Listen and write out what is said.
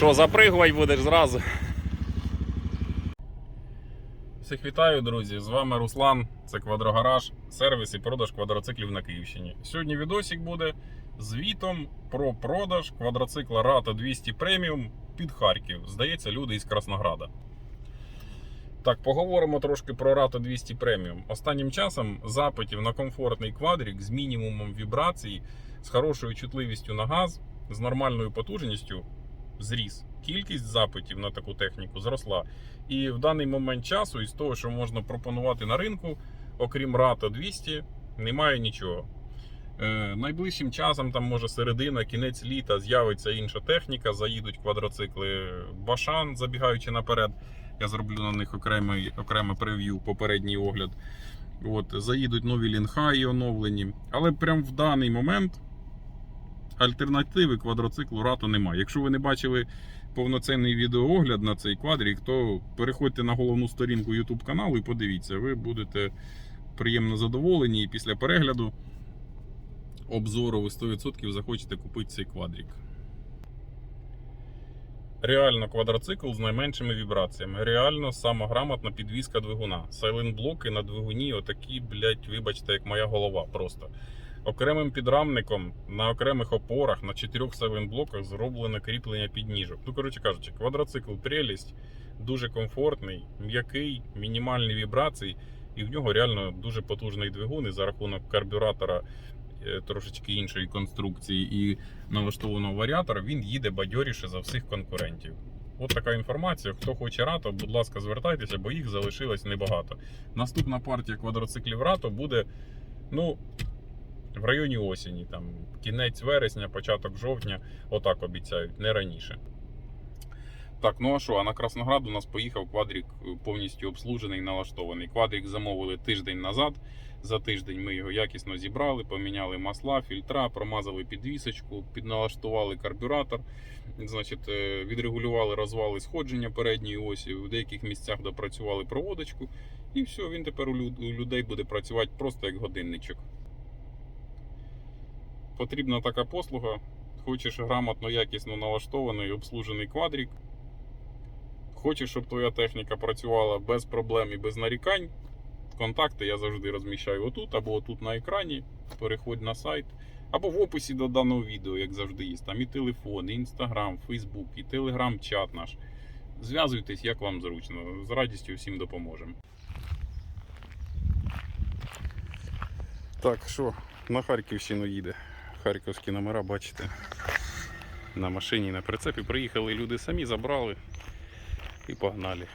Що, запригувати будеш зразу? Всіх вітаю, друзі! З вами Руслан, це Квадрогараж, сервіс і продаж квадроциклів на Київщині. Сьогодні відосик буде звітом про продаж квадроцикла Rata 200 Premium під Харків. Здається, люди із Краснограда. Так, поговоримо трошки про Rata 200 Premium. Останнім часом запитів на комфортний квадрік з мінімумом вібрацій, з хорошою чутливістю на газ, з нормальною потужністю зріс. Кількість запитів на таку техніку зросла. І в даний момент часу, із того, що можна пропонувати на ринку, окрім Rata 200, немає нічого. Е, найближчим часом, там може середина, кінець літа, з'явиться інша техніка, заїдуть квадроцикли Башан, забігаючи наперед. Я зроблю на них окремий, окреме прев'ю, попередній огляд. От, заїдуть нові лінхаї оновлені. Але прямо в даний момент альтернативи квадроциклу Рато немає. Якщо ви не бачили повноцінний відеоогляд на цей квадрік, то переходьте на головну сторінку YouTube каналу і подивіться, ви будете приємно задоволені. І після перегляду обзору ви 100% захочете купити цей квадрік. Реально квадроцикл з найменшими вібраціями. Реально самограмотна підвізка двигуна. Сайлент-блоки на двигуні, отакі, блять, вибачте, як моя голова просто. Окремим підрамником на окремих опорах на чотирьох сайлент-блоках зроблено кріплення підніжок. Ну, коротше кажучи, квадроцикл прелість, дуже комфортний, м'який, мінімальні вібрації, і в нього реально дуже потужний двигун і за рахунок карбюратора е, трошечки іншої конструкції і налаштованого варіатора, він їде бадьоріше за всіх конкурентів. От така інформація. Хто хоче рато, будь ласка, звертайтеся, бо їх залишилось небагато. Наступна партія квадроциклів рато буде, ну, в районі осені, там кінець вересня, початок жовтня, отак обіцяють, не раніше. Так, ну а що, а на Красноград у нас поїхав квадрік е, повністю обслужений, налаштований. Квадрік замовили тиждень назад. За тиждень ми його якісно зібрали, поміняли масла, фільтра, промазали підвісочку, підналаштували карбюратор, значить, е, відрегулювали розвали сходження передньої осі, в деяких місцях допрацювали проводочку. І все, він тепер у людей буде працювати просто як годинничок. Потрібна така послуга. Хочеш грамотно, якісно налаштований, обслужений квадрік. Хочеш, щоб твоя техніка працювала без проблем і без нарікань. Контакти я завжди розміщаю отут або отут на екрані. Переходь на сайт. Або в описі до даного відео, як завжди, є. Там і телефон, і інстаграм, фейсбук, і телеграм-чат наш. Зв'язуйтесь, як вам зручно. З радістю всім допоможемо. Так, що, на Харківщину їде. Харківські номера, бачите. На машині на прицепі приїхали люди самі, забрали і погнали.